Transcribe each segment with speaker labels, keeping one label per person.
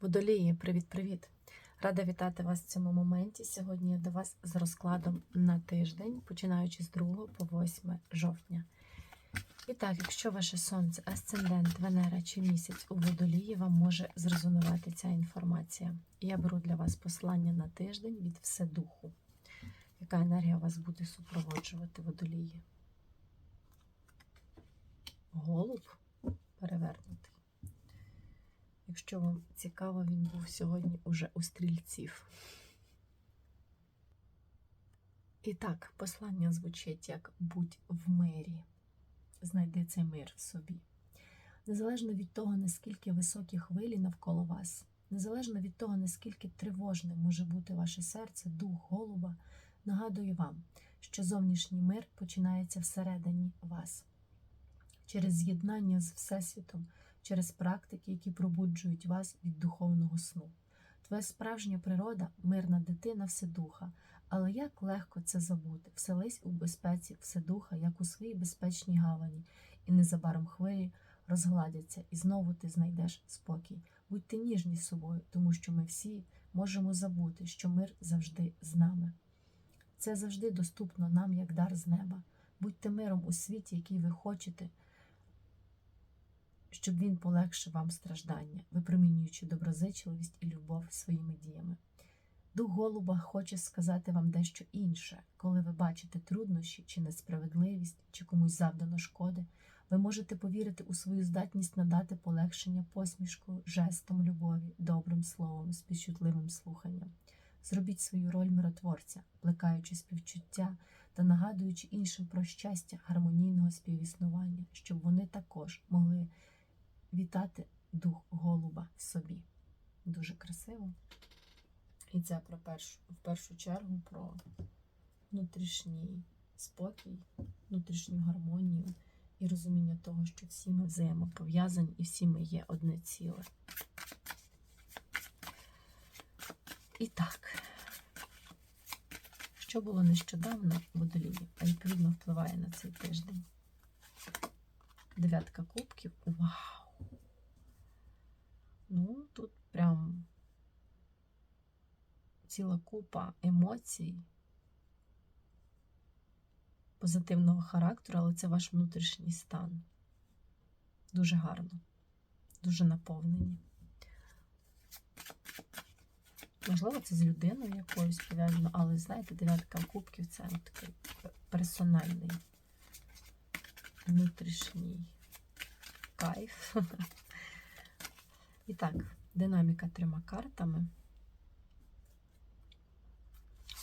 Speaker 1: Водолії, привіт-привіт! Рада вітати вас в цьому моменті. Сьогодні я до вас з розкладом на тиждень, починаючи з 2 по 8 жовтня. І так, якщо ваше сонце, асцендент, Венера чи місяць у водолії, вам може зрезонувати ця інформація. Я беру для вас послання на тиждень від Вседуху. Яка енергія вас буде супроводжувати водолії? Голуб перевернутий. Якщо вам цікаво, він був сьогодні уже у стрільців. І так, послання звучить як будь в мирі. Знайди цей мир в собі. Незалежно від того, наскільки високі хвилі навколо вас, незалежно від того, наскільки тривожним може бути ваше серце, дух, голуба, нагадую вам, що зовнішній мир починається всередині вас. Через з'єднання з Всесвітом через практики, які пробуджують вас від духовного сну. Твоя справжня природа, мирна дитина, вседуха, але як легко це забути, вселись у безпеці вседуха, як у своїй безпечній гавані, і незабаром хвилі розгладяться, і знову ти знайдеш спокій. Будьте ніжні з собою, тому що ми всі можемо забути, що мир завжди з нами. Це завжди доступно нам як дар з неба. Будьте миром у світі, який ви хочете щоб він полегшив вам страждання, випромінюючи доброзичливість і любов своїми діями. Дух Голуба хоче сказати вам дещо інше, коли ви бачите труднощі чи несправедливість, чи комусь завдано шкоди, ви можете повірити у свою здатність надати полегшення посмішкою, жестом любові, добрим словом, співчутливим слуханням. Зробіть свою роль миротворця, плекаючи співчуття та нагадуючи іншим про щастя гармонійного співіснування, щоб вони також могли вітати дух голуба в собі. Дуже красиво. І це про першу, в першу чергу про внутрішній спокій, внутрішню гармонію і розуміння того, що всі ми взаємопов'язані і всі ми є одне ціле. І так, що було нещодавно в водолії, а відповідно впливає на цей тиждень. Дев'ятка кубків. Вау! Ну, тут прям ціла купа емоцій позитивного характеру, але це ваш внутрішній стан. Дуже гарно, дуже наповнені. Можливо, це з людиною якоюсь пов'язано, але знаєте, дев'ятка кубків це такий персональний внутрішній кайф. І так, динаміка трьома картами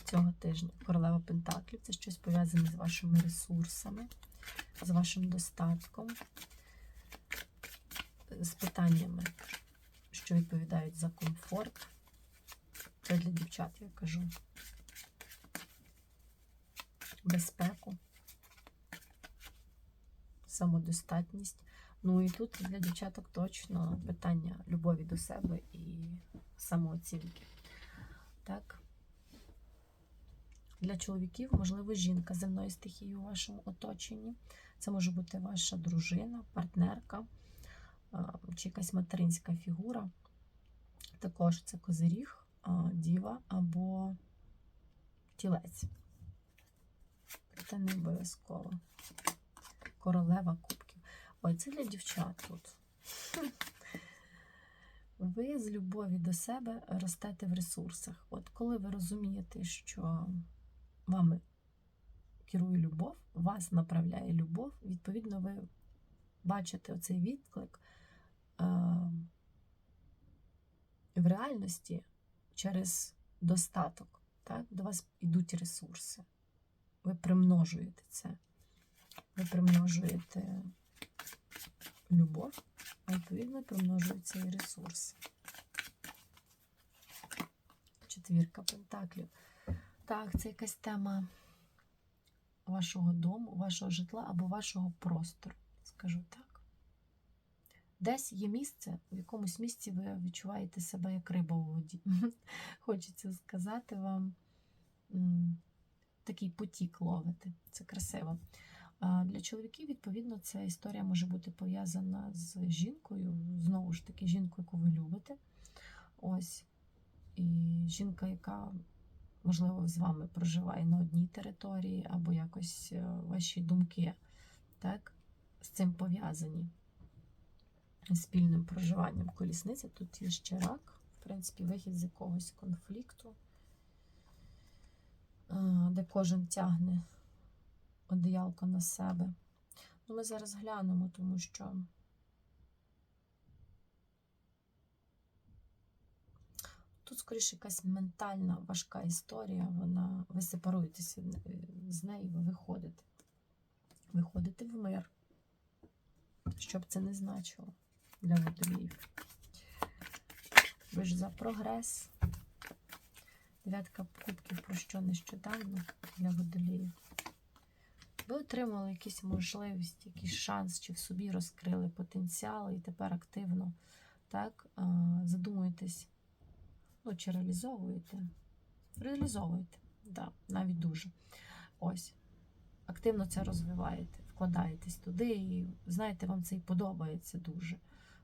Speaker 1: цього тижня. Королева Пентаклів це щось пов'язане з вашими ресурсами, з вашим достатком, з питаннями, що відповідають за комфорт. Це для дівчат, я кажу. Безпеку, самодостатність. Ну і тут для дівчаток точно питання любові до себе і самооцінки. Так. Для чоловіків, можливо, жінка земної стихії у вашому оточенні. Це може бути ваша дружина, партнерка чи якась материнська фігура. Також це козиріг, діва або тілець. Це не обов'язково. Королева кубків. Ой, це для дівчат тут. Ви з любові до себе ростете в ресурсах. От коли ви розумієте, що вами керує любов, вас направляє любов, відповідно, ви бачите оцей відклик в реальності через достаток. Так? До вас йдуть ресурси. Ви примножуєте це. Ви примножуєте любов, відповідно примножуються і ресурси. Четвірка пентаклів. Так, це якась тема вашого дому, вашого житла або вашого простору, скажу так. Десь є місце, в якомусь місці ви відчуваєте себе як риба у воді. Хочеться сказати вам такий потік ловити. Це красиво. Для чоловіків, відповідно, ця історія може бути пов'язана з жінкою, знову ж таки, жінкою, яку ви любите. Ось. І жінка, яка, можливо, з вами проживає на одній території, або якось е, ваші думки так, з цим пов'язані. Спільним проживанням колісниці. Тут є ще рак, в принципі, вихід з якогось конфлікту, е, де кожен тягне одіялко на себе. Ну, ми зараз глянемо, тому що тут, скоріше, якась ментальна важка історія. Вона, ви сепаруєтеся з неї, ви виходите. Виходите в мир. Що б це не значило для водоліїв. Ви ж за прогрес. Дев'ятка кубків про що нещодавно для водоліїв. Ви отримали якісь можливість, якийсь шанс, чи в собі розкрили потенціал, і тепер активно так, задумуєтесь, ну, чи реалізовуєте. Реалізовуєте, да, навіть дуже. Ось. Активно це розвиваєте, вкладаєтесь туди, і знаєте, вам це і подобається дуже.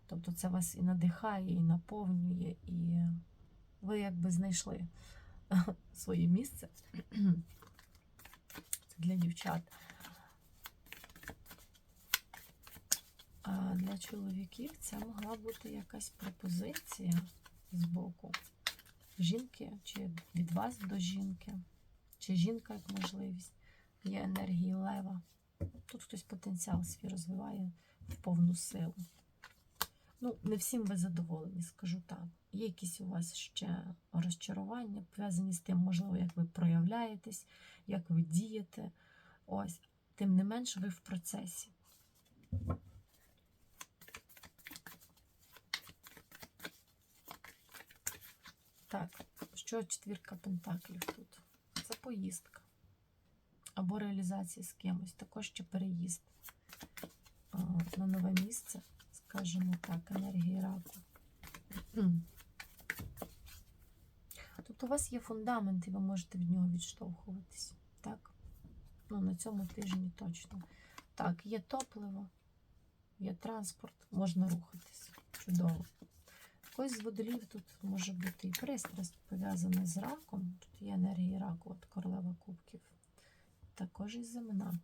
Speaker 1: Тобто це вас і надихає, і наповнює, і ви якби знайшли своє місце. Це для дівчат. Для чоловіків це могла бути якась пропозиція з боку жінки, чи від вас до жінки, чи жінка як можливість. Є енергії лева. Тут хтось потенціал свій розвиває в повну силу. Ну, не всім ви задоволені, скажу так. Є якісь у вас ще розчарування, пов'язані з тим, можливо, як ви проявляєтесь, як ви дієте. Ось, тим не менш, ви в процесі. Так, що четвірка пентаклів тут? Це поїздка. Або реалізація з кимось, також ще переїзд на нове місце, скажімо так, енергії раку. Тобто у вас є фундамент, і ви можете від нього відштовхуватись. Так? Ну, на цьому тижні точно. Так, є топливо, є транспорт, можна рухатись. Чудово. Якось з водолів тут може бути і пристрасть пов'язана з раком. Тут є енергія раку, от королева кубків. Також і земна.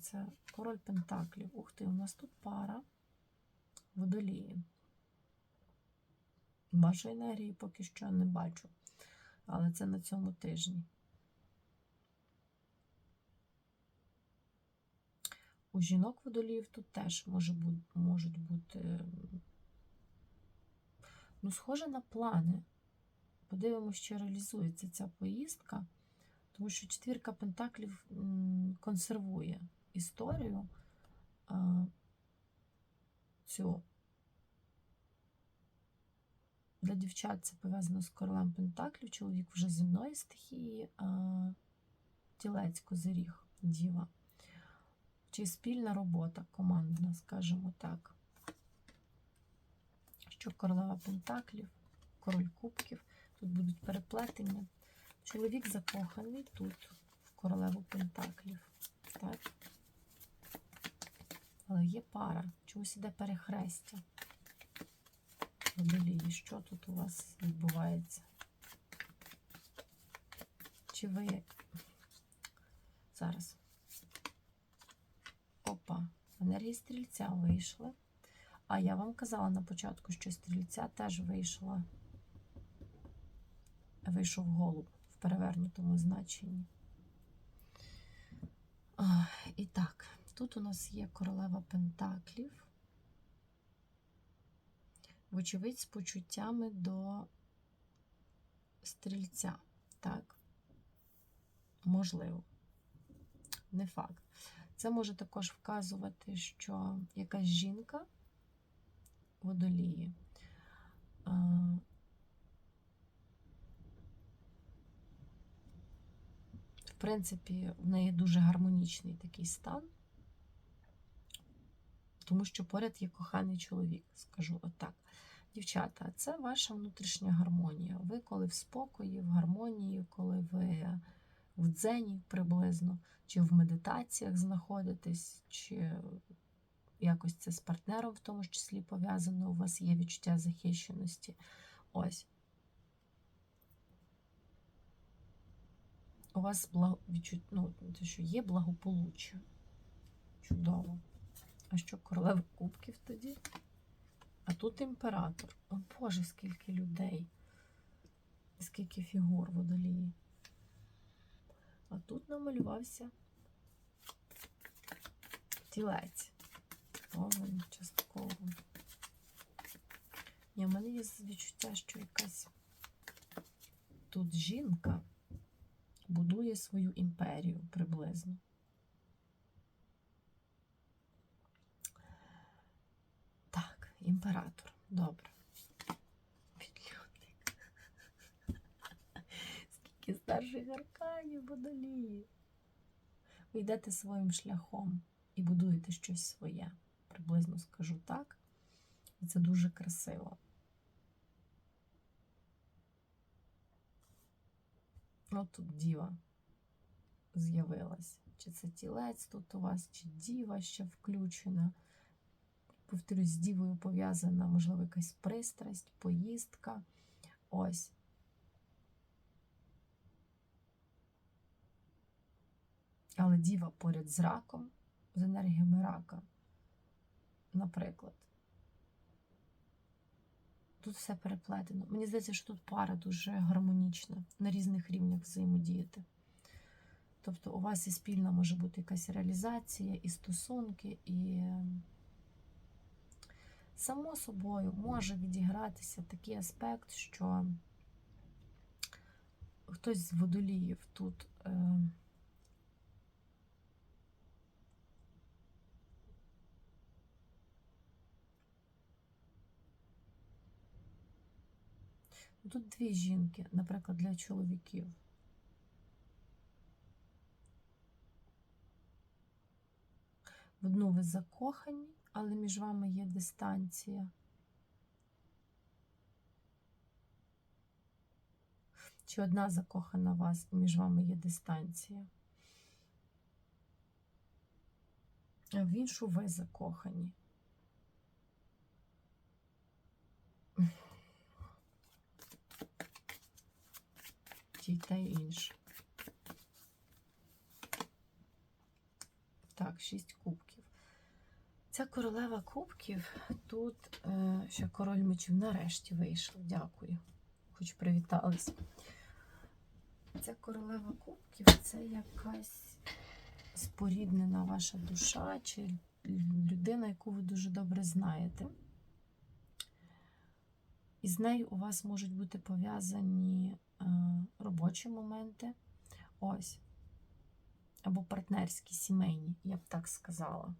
Speaker 1: Це король Пентаклів. Ух ти, у нас тут пара водолії. Вашої енергії поки що не бачу. Але це на цьому тижні. У жінок водоліїв тут теж може можуть бути, ну, схоже на плани. Подивимося, що реалізується ця поїздка, тому що четвірка пентаклів консервує історію а, цю. Для дівчат це пов'язано з королем Пентаклів, чоловік вже земної стихії, а тілець козиріг, діва. Чи спільна робота командна, скажімо так. Що королева Пентаклів, король Кубків, тут будуть переплетення. Чоловік закоханий тут, в королеву Пентаклів. Так? Але є пара, чогось іде перехрестя. Водолії, що тут у вас відбувається? Чи ви зараз? Енергії стрільця вийшли. А я вам казала на початку, що стрільця теж вийшла. Вийшов голуб в перевернутому значенні. А, і так, тут у нас є королева Пентаклів. Вочевидь, з почуттями до стрільця. Так, можливо, не факт. Це може також вказувати, що якась жінка водолії в принципі, в неї дуже гармонічний такий стан, тому що поряд є коханий чоловік, скажу отак. Дівчата, це ваша внутрішня гармонія. Ви коли в спокої, в гармонії, коли ви в дзені приблизно, чи в медитаціях знаходитесь, чи якось це з партнером, в тому ж числі пов'язано, у вас є відчуття захищеності. Ось. У вас благо... ну, те, що є благополуччя. Чудово. А що королева кубків тоді? А тут імператор. О Боже, скільки людей, скільки фігур водолії. А тут намалювався тілець. Овен частково. Ні, мене є відчуття, що якась тут жінка будує свою імперію приблизно. Так, імператор. Добре. Скільки старших арканів водолії. Ви йдете своїм шляхом і будуєте щось своє. Приблизно скажу так. І це дуже красиво. От тут діва з'явилась. Чи це тілець тут у вас, чи діва ще включена. Повторюсь, з дівою пов'язана, можливо, якась пристрасть, поїздка. Ось. Але діва поряд з раком, з енергіями рака, наприклад. Тут все переплетено. Мені здається, що тут пара дуже гармонічна, на різних рівнях взаємодіяти. Тобто у вас і спільна може бути якась реалізація, і стосунки, і само собою може відігратися такий аспект, що хтось з водоліїв тут. Е, Тут дві жінки, наприклад, для чоловіків. В одну ви закохані, але між вами є дистанція. Чи одна закохана вас, і між вами є дистанція? А в іншу ви закохані. Ті та й. Так, шість кубків. Ця королева кубків тут е, ще король мечів нарешті вийшов. Дякую. Хоч привітались. Ця королева кубків це якась споріднена ваша душа чи людина, яку ви дуже добре знаєте. І з нею у вас можуть бути пов'язані робочі моменти. Ось. Або партнерські, сімейні, я б так сказала.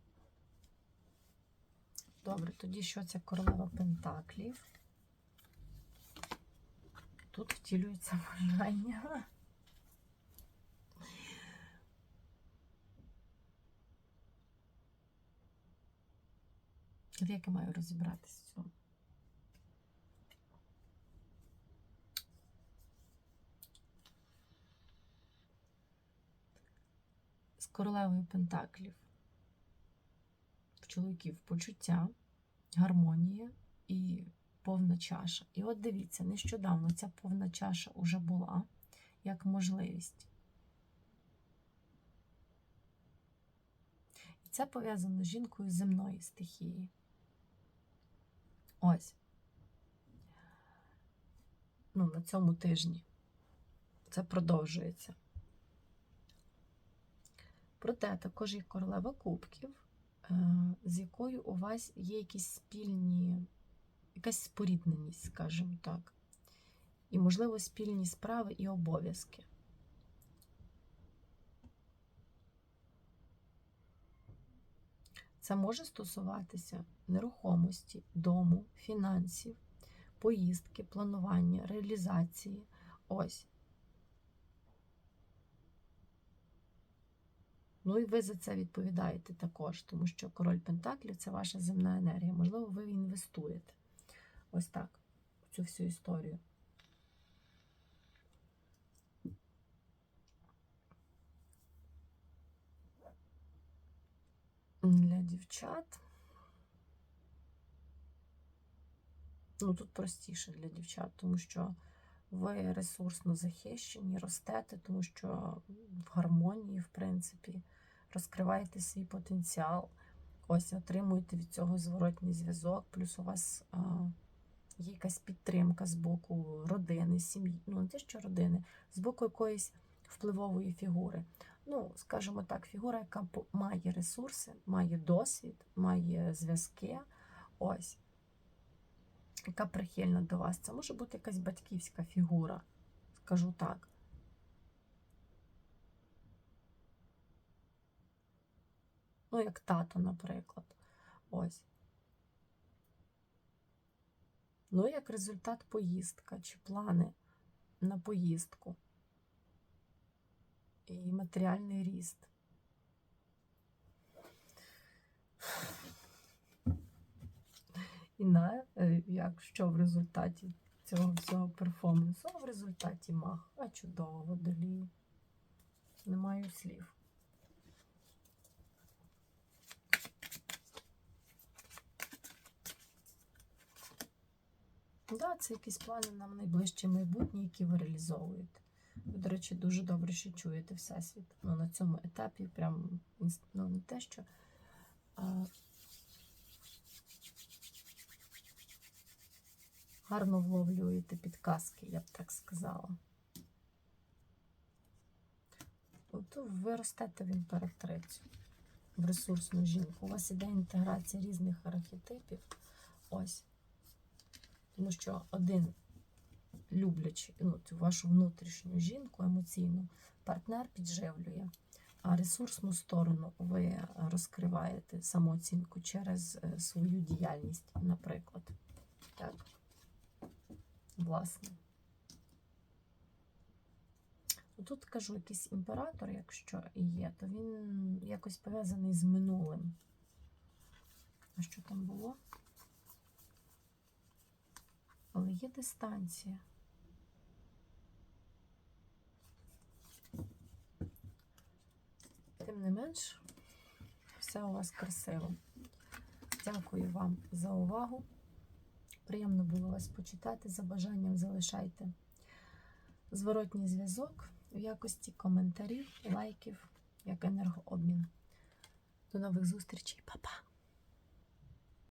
Speaker 1: Добре, тоді що це королева Пентаклів? Тут втілюється бажання. Як я маю розібратися в цьому? Королевою Пентаклів. В чоловіків почуття, гармонія і повна чаша. І от дивіться, нещодавно ця повна чаша вже була як можливість. І це пов'язано з жінкою земної стихії. Ось. Ну, на цьому тижні. Це продовжується. Проте також є королева кубків, з якою у вас є якісь спільні, якась спорідненість, скажімо так. І, можливо, спільні справи і обов'язки. Це може стосуватися нерухомості, дому, фінансів, поїздки, планування, реалізації. Ось. Ну і ви за це відповідаєте також, тому що король Пентаклів це ваша земна енергія. Можливо, ви інвестуєте ось так в цю всю історію. Для дівчат. Ну, тут простіше для дівчат, тому що ви ресурсно захищені, ростете, тому що в гармонії, в принципі розкриваєте свій потенціал. Ось отримуєте від цього зворотній зв'язок, плюс у вас а, є якась підтримка з боку родини, сім'ї, ну не те, що родини, з боку якоїсь впливової фігури. Ну, скажімо так, фігура, яка має ресурси, має досвід, має зв'язки. Ось яка прихильна до вас. Це може бути якась батьківська фігура, скажу так. Ну, як тато, наприклад. Ось. Ну, як результат поїздка чи плани на поїздку і матеріальний ріст. І на е, як що в результаті цього всього перформансу? А в результаті мах. А чудово водолію. Не маю слів. Да, це якісь плани на найближче майбутнє, які ви реалізовуєте. Ви, до речі, дуже добре, що чуєте Всесвіт. Ну, на цьому етапі прям ну, не те, що. А, гарно вловлюєте підказки, я б так сказала. От ви ростете в імператрицю, в ресурсну жінку. У вас іде інтеграція різних архетипів. Ось. Тому що один люблячий ну, цю вашу внутрішню жінку емоційну, партнер підживлює, а ресурсну сторону ви розкриваєте самооцінку через е, свою діяльність, наприклад. Так. Власне. Ну, Тут кажу, якийсь імператор, якщо є, то він якось пов'язаний з минулим. А що там було? Але є дистанція. Тим не менш, все у вас красиво. Дякую вам за увагу. Приємно було вас почитати. За бажанням залишайте зворотній зв'язок в якості коментарів, лайків, як енергообмін. До нових зустрічей, Па-па!